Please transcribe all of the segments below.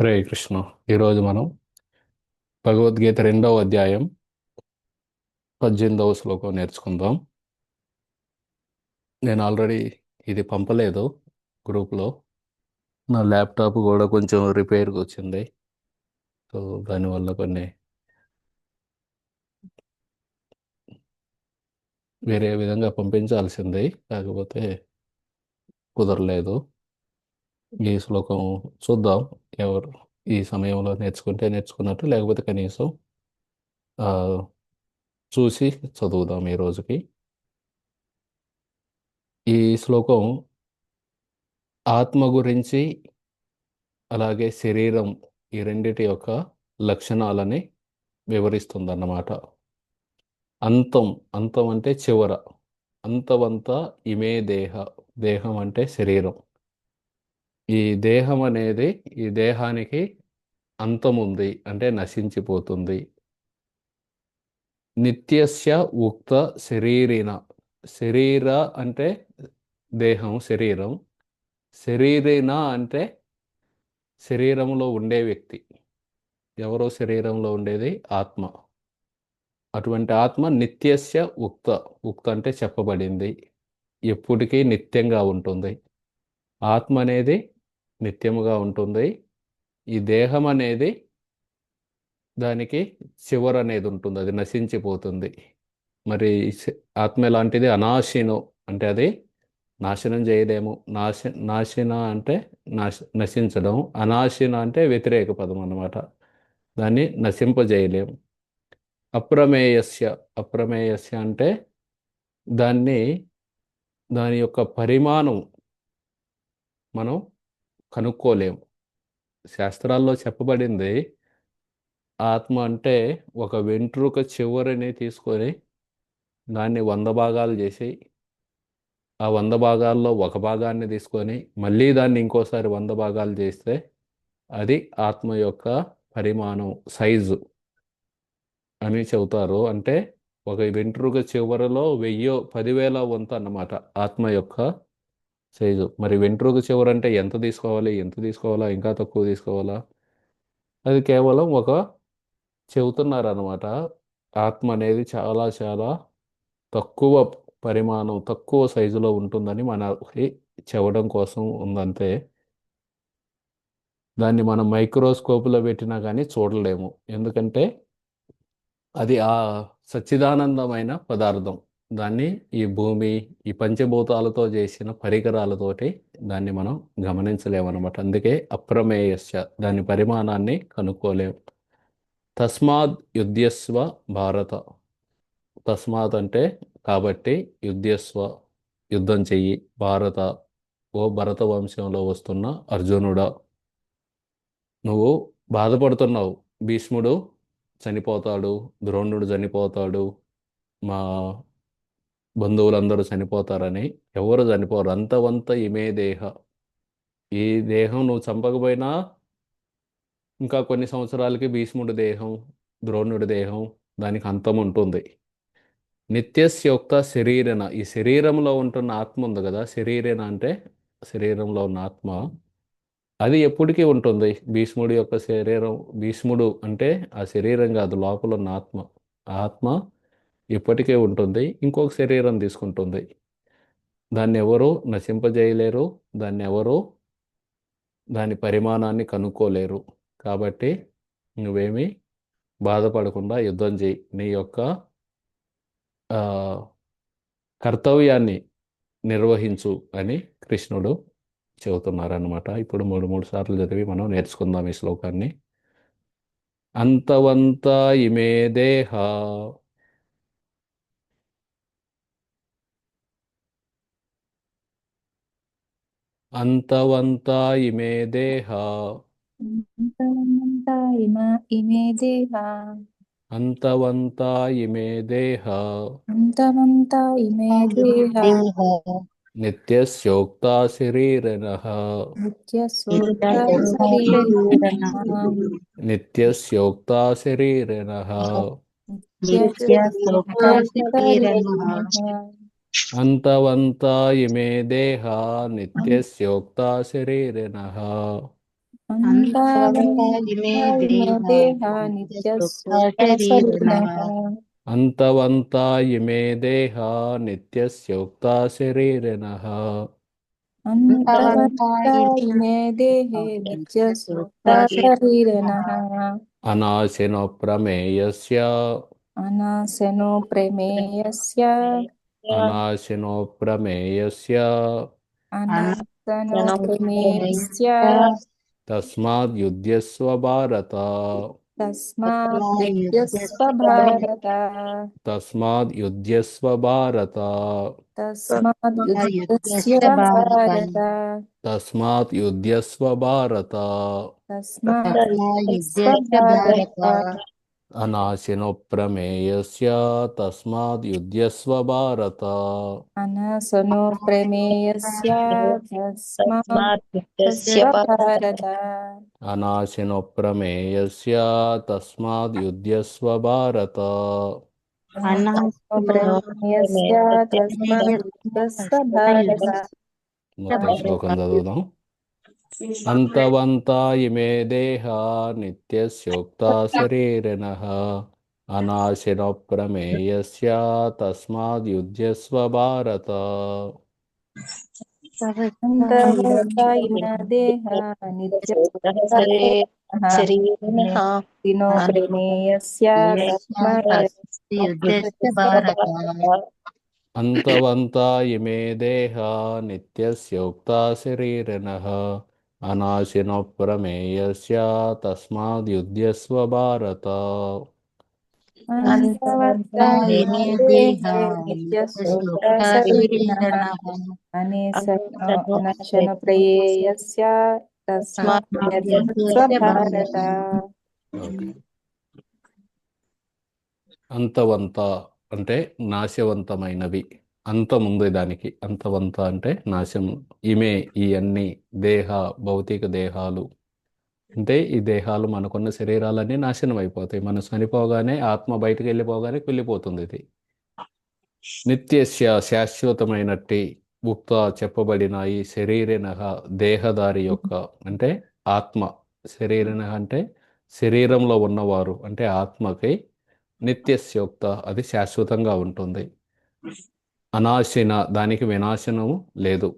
హరే కృష్ణ. ఈరోజు మనం భగవద్గీత రెండవ అధ్యాయం పద్దెనిమిదవ శ్లోకం నేర్చుకుందాం. నేను ఆల్రెడీ ఇది పంపలేదు గ్రూప్లో. నా ల్యాప్టాప్ కూడా కొంచెం రిపేర్కి వచ్చింది. సో దానివల్ల కొన్ని వేరే విధంగా పంపించాల్సింది. కాకపోతే కుదరలేదు. ఈ శ్లోకం చూద్దాం. ఎవరు ఈ సమయంలో నేర్చుకుంటే నేర్చుకున్నట్టు లేకపోతే కనీసం చూసి చదువుదాం ఈ రోజుకి. ఈ శ్లోకం ఆత్మ గురించి అలాగే శరీరం ఈ రెండిటి యొక్క లక్షణాలని వివరిస్తుందన్నమాట. అంతం అంతం అంటే చివర అంతవంతా ఇమే దేహ దేహం అంటే శరీరం. ఈ దేహం అనేది ఈ దేహానికి అంతం ఉంది అంటే నశించిపోతుంది. నిత్యస్య ఉక్త శరీరిన శరీర అంటే దేహం శరీరం. శరీరిన అంటే శరీరంలో ఉండే వ్యక్తి. ఎవరో శరీరంలో ఉండేది? ఆత్మ. అటువంటి ఆత్మ నిత్యస్య ఉక్త. ఉక్త అంటే చెప్పబడింది. ఎప్పటికీ నిత్యంగా ఉంటుంది. ఆత్మ అనేది నిత్యముగా ఉంటుంది. ఈ దేహం అనేది దానికి చివర అనేది ఉంటుంది. అది నశించిపోతుంది. మరి ఆత్మ ఎలాంటిది? అనాశిను అంటే అది నాశనం చేయలేము. నాశ నాశన అంటే నాశ నశించడం అనాశిన అంటే వ్యతిరేక పదం అన్నమాట. దాన్ని నశింపజేయలేము. అప్రమేయస్య అప్రమేయస్య అంటే దాన్ని దాని యొక్క పరిమాణం మనం కనుక్కోలేము. శాస్త్రాల్లో చెప్పబడింది ఆత్మ అంటే ఒక వెంట్రుక చివరిని తీసుకొని దాన్ని వంద భాగాలు చేసి ఆ వంద భాగాల్లో ఒక భాగాన్ని తీసుకొని మళ్ళీ దాన్ని ఇంకోసారి వంద భాగాలు చేస్తే అది ఆత్మ యొక్క పరిమాణం సైజు అని చెబుతారు. అంటే ఒక వెంట్రుక చివరిలో వెయ్యో పదివేల వంతు అన్నమాట ఆత్మ యొక్క సైజు. మరి వెంట్రుక చివర అంటే ఎంత తీసుకోవాలి? ఎంత తీసుకోవాలా? ఇంకా తక్కువ తీసుకోవాలా? అది కేవలం ఒక చెబుతున్నారు అనమాట ఆత్మ అనేది చాలా చాలా తక్కువ పరిమాణం తక్కువ సైజులో ఉంటుందని మనకి చెప్పడం కోసం ఉందంతే. దాన్ని మనం మైక్రోస్కోప్లో పెట్టినా కానీ చూడలేము. ఎందుకంటే అది ఆ సచ్చిదానందమైన పదార్థం. దాన్ని ఈ భూమి ఈ పంచభూతాలతో చేసిన పరికరాలతోటి దాన్ని మనం గమనించలేమన్నమాట. అందుకే అప్రమేయస్య దాని పరిమాణాన్ని కనుక్కోలేము తస్మాత్ యుద్ధస్వ భారత. తస్మాత్ అంటే కాబట్టి యుద్ధస్వ యుద్ధం చెయ్యి. భారత ఓ భరత వంశంలో వస్తున్న అర్జునుడా. నువ్వు బాధపడుతున్నావు. భీష్ముడు చనిపోతాడు ద్రోణుడు చనిపోతాడు మా బంధువులందరూ చనిపోతారని ఎవరు చనిపోరు. అంతవంత ఇమే దేహ. ఈ దేహం నువ్వు చంపకపోయినా ఇంకా కొన్ని సంవత్సరాలకి భీష్ముడి దేహం ద్రోణుడి దేహం దానికి అంతం ఉంటుంది. నిత్యస్యోక్త శరీరణ ఈ శరీరంలో ఉంటున్న ఆత్మ ఉంది కదా. శరీరణ అంటే శరీరంలో ఉన్న ఆత్మ. అది ఎప్పటికీ ఉంటుంది. భీష్ముడి యొక్క శరీరం భీష్ముడు అంటే ఆ శరీరం కాదు లోపల ఉన్న ఆత్మ. ఆత్మ ఇప్పటికే ఉంటుంది. ఇంకొక శరీరం తీసుకుంటుంది. దాన్ని ఎవరు నశింపజేయలేరు. దాన్ని ఎవరు దాని పరిమాణాన్ని కనుక్కోలేరు. కాబట్టి నువ్వేమీ బాధపడకుండా యుద్ధం చేయి. నీ యొక్క కర్తవ్యాన్ని నిర్వహించు అని కృష్ణుడు చెబుతున్నారనమాట ఇప్పుడు మూడు మూడు సార్లు చదివి మనం నేర్చుకుందాం ఈ శ్లోకాన్ని. అంతవంత ఇమే దేహ అంతవంత ఇమే దేహ అంతమంతా ఇమ ఇమే దేహ అంతవంత ఇమే దేహ అంతమంతా ఇమే దేహ నిత్యస్యోక్త శరీరిణః నిత్య సూక్త శరీరణ నిత్యస్యోక్త శరీరిణః నిత్య సూక్త శరీరణ అంతవంత ఇమే దేహ నిత్యస్యోక్త శరీరిణః అంతావంతా ఇమే దేహా నిత్యస్యోక్తా శరీరిణః అనాశినో ప్రమేయస్య అనాశనో ప్రమేయస్య अनाशिनो प्रमेयस्य अनातनप्रमेयस्य तस्माद् युध्यस्व भारत तस्माद् युध्यस्व भारत तस्माद् युध्यस्व भारत तस्माद् युध्यस्व भारत तस्मात् युध्यस्व भारत तस्मात् युध्यस्व भारत భారత అనాశినో ప్రమేయస్య తస్మాద్ యుధ్యస్వ భారత అనాశనో ప్రమేయస్య తస్మాత్ యుధ్యస్వ భారత అనాశినో ప్రమేయస్య తస్మాద్ యుధ్యస్వ భారత అంతవంతా ఇమే దేహ నిత్యస్యోక్తా శరీరిణః అనాశినో ప్రమేయస్య తస్మాద్ యుధ్యస్వ భారత అంతవంతా ఇమే దేహ నిత్య శరీరిణః దినో ప్రమేయస్య తస్మాత్ యుద్ధస్య భారత అంతవంతా ఇమే దేహ నిత్యస్యోక్తా శరీరిణః అనాశినో ప్రమేయస్య తస్మాద్ యుధ్యస్వ భారత ప్రయేయస్య తస్మాత్ అంతవంత అంటే నాశవంతమైనవి అంతం ఉంది దానికి అంతవంత అంటే నాశం ఇమే ఈ అన్ని దేహ భౌతిక దేహాలు. అంటే ఈ దేహాలు మనకున్న శరీరాలన్నీ నాశనం అయిపోతాయి. మనం చనిపోగానే ఆత్మ బయటకు వెళ్ళిపోగానే వెళ్ళిపోతుంది ఇది. నిత్యస్య శాశ్వతమైనట్టి ఉక్త చెప్పబడిన ఈ శరీరినహ దేహదారి యొక్క అంటే ఆత్మ. శరీరినహ అంటే శరీరంలో ఉన్నవారు. అంటే ఆత్మకి నిత్యస్యోక్త అది శాశ్వతంగా ఉంటుంది. అనాశిన దానికి వినాశనము లేదు.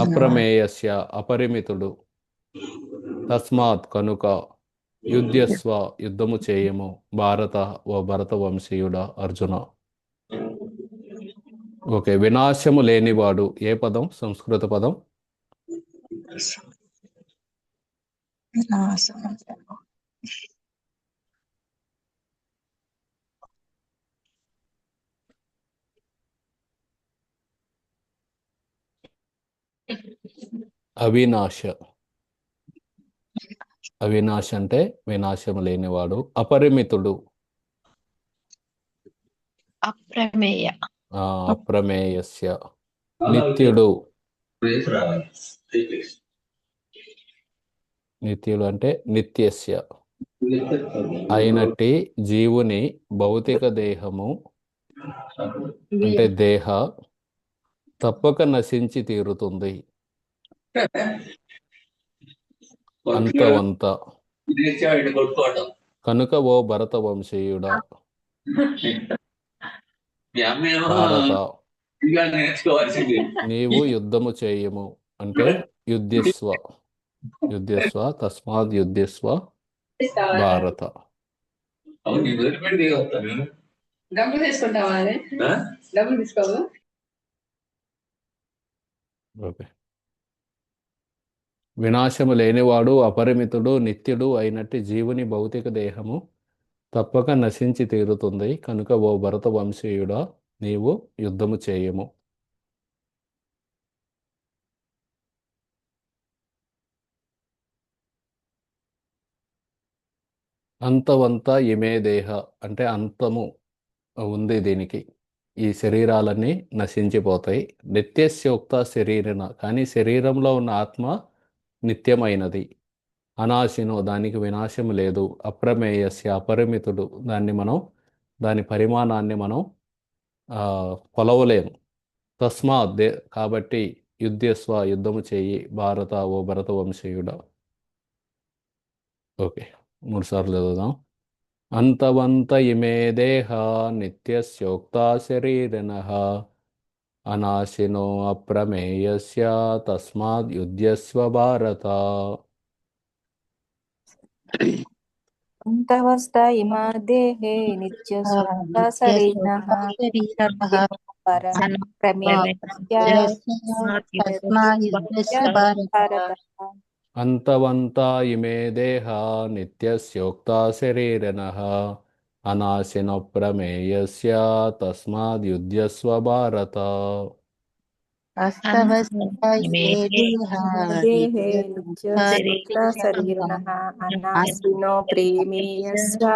అప్రమేయస్య అపరిమితుడు. తస్మాత్ కనుక యుద్ధస్వ యుద్ధము చేయము. భారత ఓ భరత వంశీయుడ అర్జున. ఓకే వినాశము లేనివాడు ఏ పదం? సంస్కృత పదం? అవినాశ. అవినాశ అంటే వినాశము లేనివాడు అపరిమితుడు. అప్రమేయ. అప్రమేయస్య. నిత్యుడు. నిత్యుడు అంటే నిత్యస్య. అయినట్టి జీవుని భౌతిక దేహము అంటే దేహ తప్పక నశించి తీరుతుంది. అంతవంత. కనుక ఓ భరత. వంశీయుడా నీవు యుద్ధము చేయము. అంటే యుద్ధస్వ యుద్ధస్వ తస్మాత్ యుద్ధస్వ భారత. డబ్బులు తీసుకుంటావా? డబ్బులు తీసుకోవా? ఓకే వినాశము లేనివాడు అపరిమితుడు నిత్యుడు అయినట్టు జీవుని భౌతిక దేహము తప్పక నశించి తీరుతుంది. కనుక ఓ భరత వంశీయుడా నీవు యుద్ధము చేయము. అంతవంతా ఇమే దేహ అంటే అంతము ఉంది దీనికి. ఈ శరీరాలన్నీ నశించిపోతాయి. నిత్యస్యోక్త శరీరన కానీ శరీరంలో ఉన్న ఆత్మ నిత్యమైనది. అనాశినో దానికి వినాశము లేదు. అప్రమేయస్య అపరిమితుడు దాన్ని మనం దాని పరిమాణాన్ని మనం కొలవలేము తస్మాత్ దే కాబట్టి యుద్ధస్వ యుద్ధము చేయి. భారత ఓ భరత వంశీయుడ ఓకే. మూడు సార్లు చదువుదాం. అంతవంత ఇమే దేహ నిత్యస్యోక్తా శరీరిణః అనాశినో అప్రమేయస్య తస్మాద్ యుధ్యస్వ భారత. అంతవస్త ఇమా దేహే నిత్యస్యోక్తా శరీరిణః అనాశిన ప్రమేయస్య తస్మాద్ యుధ్యస్వ భారత. దేహే నిత్యస్వస్థ శరీరః అనాశినో ప్రేమేయస్య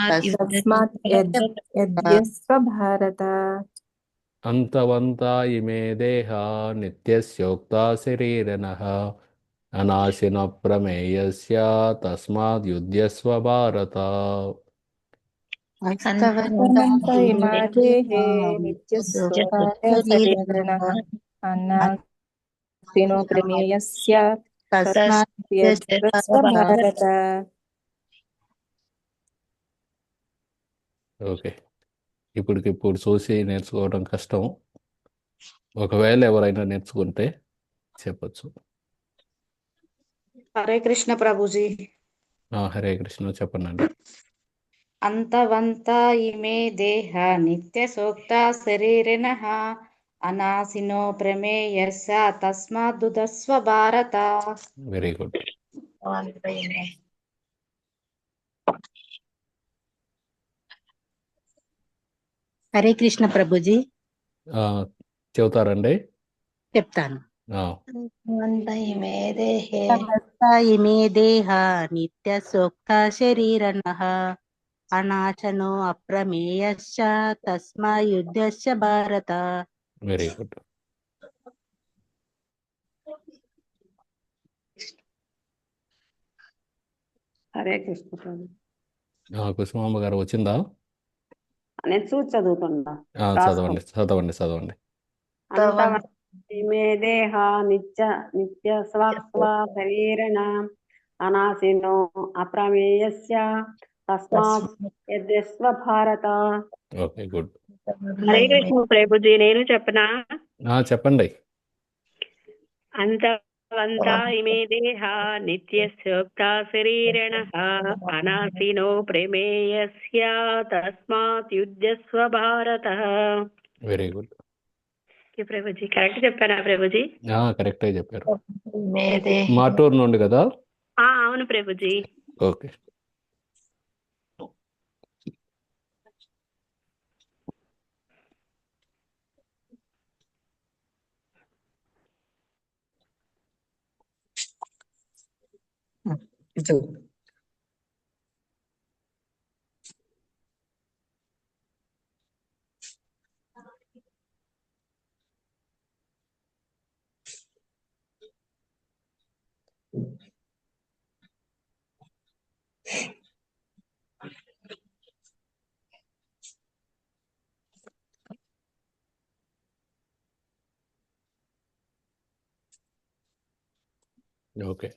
తస్మాత్ యద్ యద్యస్వ భారత అంతవంత ఇమే దేహ నిత్యస్యోక్తా శరీరిణః అనాశిన ప్రమేయస్య తస్మాద్ యుధ్యస్వ భారత ప్రమేయస్య తస్మాత్ భారత ఓకే ఇప్పటికిప్పుడు చూసి నేర్చుకోవడం కష్టం ఒకవేళ ఎవరైనా నేర్చుకుంటే చెప్పచ్చు హరే కృష్ణ ప్రభుజీ. ఆ, హరే కృష్ణ చెప్పండి అంతవంత ఇమే దేహ నిత్య సూక్త శరీరిణ అనాసినో ప్రమేయస్య తస్మాదుదస్వ భారత. Very good Hare Krishna Prabhuji. చెబుతారండి? చెప్తాను. ఇమే దేహే నిత్య సూక్త శరీరణ అనాశనో అప్రమేయశ్చ తస్మా యుద్ధస్య భారత. వెరీ గుడ్ హరే కృష్ణ కుసుమాంబ గారు వచ్చిందా? నేను చూసి రాసుకో. చదవండి చదవండి చదవండి. దేహ నిత్య నిత్య స్వస్వ శరీరణ అనాశినో అప్రమేయస్య. తస్మాత్ యద్యస్వ భారత. Okay good. హరే కృష్ణ ప్రభుజీ నేను చెప్పనా? ఆ, చెప్పండి. ఇమే దేహ నిత్యస్యోక్త శరీరిణ అనాశినో ప్రమేయస్య. తస్మాత్ యుద్ధస్వ భారత. Very good. ప్రభుజీ. కరెక్ట్ చెప్పానా ప్రభుజీ? కరెక్టే చెప్పారు. మాటూరు నుండి కదా? ఆ అవును ప్రభుజీ. ఓకే. ఓకే